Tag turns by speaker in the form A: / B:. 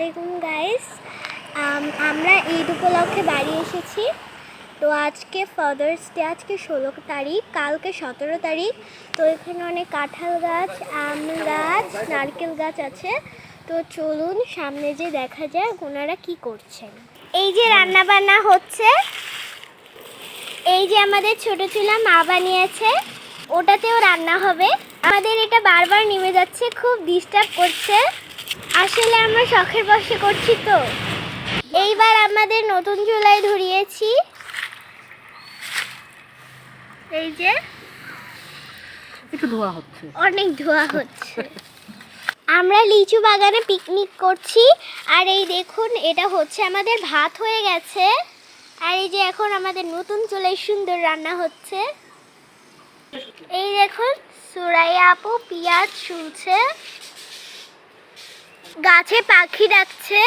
A: আলাইকুম গাইস আমরা ঈদ উপলক্ষে বাড়ি এসেছি। তো আজকে ফাদার্স ডে আজকে ষোলো তারিখ, কালকে সতেরো তারিখ। তো এখানে অনেক কাঁঠাল গাছ, আম গাছ, নারকেল গাছ আছে। তো চলুন সামনে যে দেখা যায়, ওনারা কি করছেন? এই যে রান্না বান্না হচ্ছে। এই যে আমাদের ছোট চুলা মা বানিয়েছে, ওটাতেও রান্না হবে। আমাদের এটা বারবার নেমে যাচ্ছে, খুব ডিস্টার্ব করছে। আসলে আমরা শখের বসে করছি তো। এইবার আমাদের নতুন চুলায় ধরিয়েছি। এই যে
B: একটু ধোয়া হচ্ছে।
A: অনেক ধোয়া হচ্ছে। আমরা লিচু বাগানে পিকনিক করছি। আর এই দেখুন এটা হচ্ছে আমাদের ভাত হয়ে গেছে। আর এই যে এখন আমাদের নতুন চুলায় সুন্দর রান্না হচ্ছে। এই দেখুন সুরাইয়া আপু পেঁয়াজ শুনছে গাছে পাখি ডাকছে।